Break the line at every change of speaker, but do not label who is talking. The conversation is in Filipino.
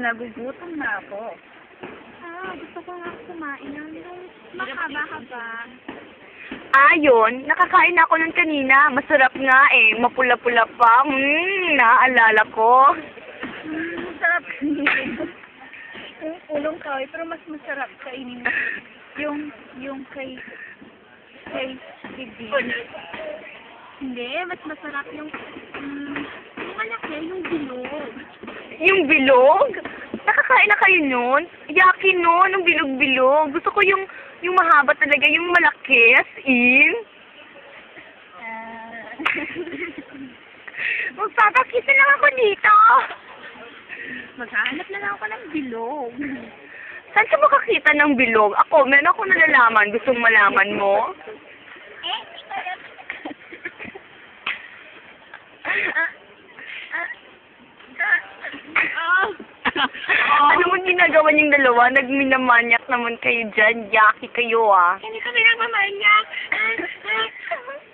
nagugutom na ako.
Ah, gusto ko nga kumain ng yung mahaba-haba.
Ah. Nakakain ako nun kanina. Masarap nga eh. Mapula-pula pa. Mmm, naaalala ko.
Mm, masarap yung ulong kahoy, pero mas masarap kainin yung, yung kay, kay Bibi.
Hindi, mas masarap yung, um, yung malaki, yung bilog.
Yung bilog? Kayo nun? Yaki nun, yung bilog-bilog. Gusto ko yung, yung mahaba talaga, yung malaki, as in.
Ah.
Magpapakita lang ako dito.
Maghahanap na lang ako ng bilog.
Saan ka makakita ng bilog? Ako, meron ako nalalaman. Gustong malaman mo? ginagawa niyong dalawa? Nagminamanyak naman kayo dyan. Yaki kayo ah.
Hindi kami nagmamanyak. Ah, ah.